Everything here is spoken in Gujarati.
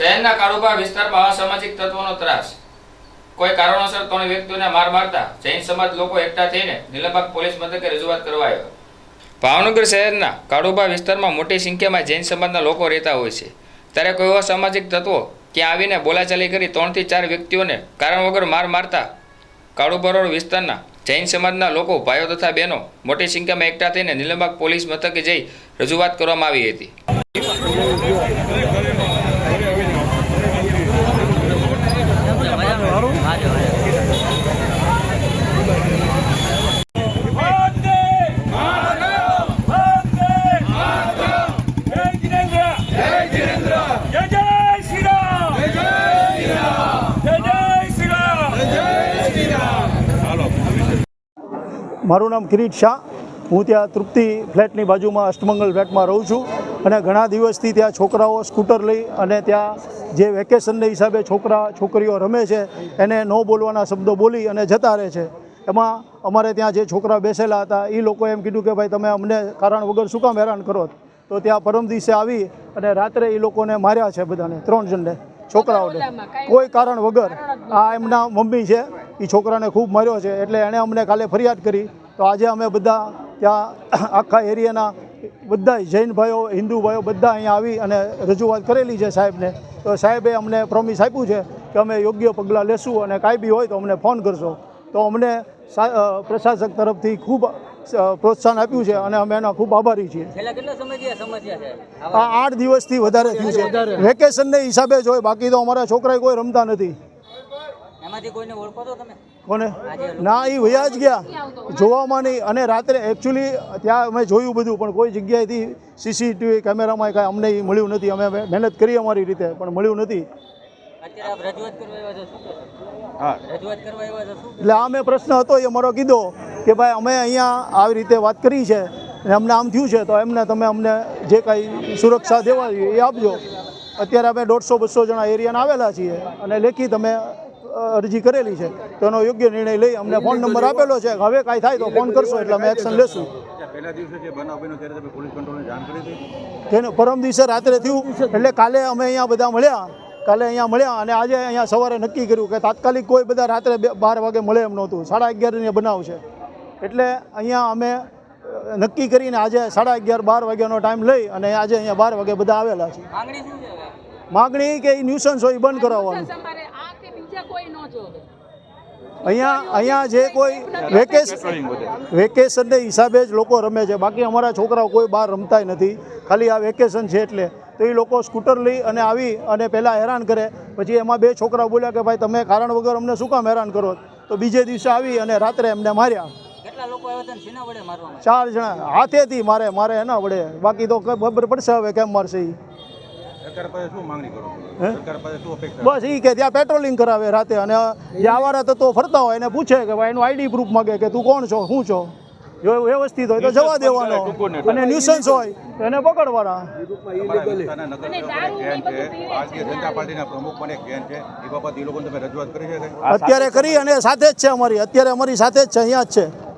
શહેરના કાળુભા વિસ્તારમાં અસામાજિક તત્વોનો ત્રાસ. કોઈ કારણોસર ત્રણ વ્યક્તિઓને માર મારતા જૈન સમાજ લોકો એકઠા થઈને નીલમબાગ પોલીસ મથકે રજૂઆત કરવા આવ્યો. ભાવનગર શહેરના કાળુભા વિસ્તારમાં મોટી સંખ્યામાં જૈન સમાજના લોકો રહેતા હોય છે. ત્યારે કોઈ એવા સામાજિક તત્વો ત્યાં આવીને બોલાચાલી કરી ત્રણથી ચાર વ્યક્તિઓને કારણ વગર માર મારતા કાળુભા વિસ્તારના જૈન સમાજના લોકો ભાઈઓ તથા બહેનો મોટી સંખ્યામાં એકઠા થઈને નીલમબાગ પોલીસ મથકે જઈ રજૂઆત કરવામાં આવી હતી વંદે માતરમ વંદે માતરમ જય જીનેન્દ્ર જય જીનેન્દ્ર જય જય શ્રી રામ જય જય શ્રી રામ જય જય શ્રી રામ જય શ્રી રામ મારું નામ કિરીટ શાહ. હું ત્યાં તૃપ્તિ ફ્લેટની બાજુમાં અષ્ટમંગલ ફ્લેટમાં રહું છું અને ઘણા દિવસથી ત્યાં છોકરાઓ સ્કૂટર લઈ અને ત્યાં જે વેકેશનને હિસાબે છોકરા, છોકરીઓ રમે છે, એને ન બોલવાના શબ્દો બોલી અને જતા રહે છે. એમાં અમારે ત્યાં જે છોકરા બેસેલા હતા એ લોકોએ એમ કીધું કે, ભાઈ, તમે અમને કારણ વગર શું કામ હેરાન કરો? તો ત્યાં પરમ દિવસે આવી અને રાત્રે એ લોકોને માર્યા છે બધાને, ત્રણ જણને, છોકરાઓને. કોઈ કારણ વગર. આ એમના મમ્મી છે એ છોકરાને ખૂબ માર્યો છે, એટલે એણે અમને કાલે ફરિયાદ કરી તો આજે અમે બધા ત્યાં આખા એરિયાના બધા જૈન ભાઈઓ હિન્દુ ભાઈઓ બધા અહીંયા આવી અને રજૂઆત કરેલી છે સાહેબને. તો સાહેબે અમને પ્રોમિસ આપ્યું છે કે અમે યોગ્ય પગલાં લેશું અને કાંઈ બી હોય તો અમને ફોન કરશો. તો અમને સા- પ્રશાસક તરફથી ખૂબ પ્રોત્સાહન આપ્યું છે અને અમે એના ખૂબ આભારી છીએ. છેલ્લા કેટલા સમયથી આ સમસ્યા છે? આ આઠ દિવસથી વધારે થયું છે. વેકેશનને હિસાબે જ હોય બાકી તો અમારા છોકરાએ કોઈ રમતા નથી એમાંથી કોઈને ઓળખો છો તમે કોને? ના એ વયા જ ગયા. જોવામાં નહીં અને રાત્રે એકચ્યુઅલી ત્યાં અમે જોયું બધું પણ કોઈ જગ્યાએથી સીસીટીવી કેમેરામાં કાંઈ અમને મળ્યું નથી. અમે મહેનત કરી અમારી રીતે પણ મળ્યું નથી. અત્યારે આપ રજૂઆત કરવા આવ્યા છો શું કહેશો રજૂઆત કરવા આવ્યા છો શું એટલે આ મેં પ્રશ્ન હતો એ મારો કીધો કે ભાઈ અમે અહીંયા આવી રીતે વાત કરી છે અને અમને આમ થયું છે તો એમને તમે અમને જે કાંઈ સુરક્ષા દેવા એ આપજો. અત્યારે અમે દોઢસો બસો જણા એરિયાના આવેલા છીએ અને લેખિત અમે અરજી કરેલી છે તો એનો યોગ્ય નિર્ણય લઈ અમને ફોન નંબર આપેલો છે હવે કાંઈ થાય તો ફોન કરશો એટલે અમે એક્શન લેશું. તેને દિવસે જે બનાવ બન્યો ત્યારે તમે પોલીસ કંટ્રોલને જાણ કરી હતી? જેને પરમ દિવસે રાત્રે થયું એટલે કાલે અમે અહીંયા બધા મળ્યા કાલે અહીંયા મળ્યા અને આજે અહીંયા સવારે નક્કી કર્યું કે તાત્કાલિક કોઈ બધા રાત્રે બાર વાગે મળે એમ નહોતું સાડા અગિયારની બનાવ છે. એટલે અહીંયા અમે નક્કી કરીને આજે સાડા અગિયાર બાર વાગ્યાનો ટાઈમ લઈ અને આજે અહીંયા બાર વાગે બધા આવેલા છે. માંગણી શું છે હવે? માગણી કે એ ન્યુસન્સ હોય એ બંધ કરાવવાનું. અહીંયા અહીંયા જે કોઈ વેકેશન વેકેશનને હિસાબે જ લોકો રમે છે. બાકી અમારા છોકરાઓ કોઈ બહાર રમતાય નથી. ખાલી આ વેકેશન છે એટલે. તો એ લોકો સ્કૂટર લઈ અને આવી અને પહેલાં હેરાન કરે. પછી એમાં બે છોકરા બોલ્યા કે ભાઈ તમે કારણ વગર અમને શું કામ હેરાન કરો? તો બીજે દિવસે આવી અને રાત્રે એમને માર્યા. કેટલા લોકો આવ્યા હતા ને શેના વડે મારવામાં ચાર જણા. હાથેથી મારે મારે એના વડે. બાકી તો ખબર પડશે હવે કેમ મારશે એ બસ એ કે ત્યાં પેટ્રોલિંગ કરાવે રાતે અને જે આવારા તત્વો ફરતા હોય એને પૂછે કે ભાઈ એનું આઈડી પ્રૂફ માગે કે તું કોણ છો? શું છો? જો વ્યવસ્થિત હોય તો જવા દેવાનો. અને ન્યુસન્સ હોય તો એને પકડવાના? અત્યારે કરી અને સાથે જ છે અમારી. અત્યારે અમારી સાથે જ છે અહીંયા જ છે.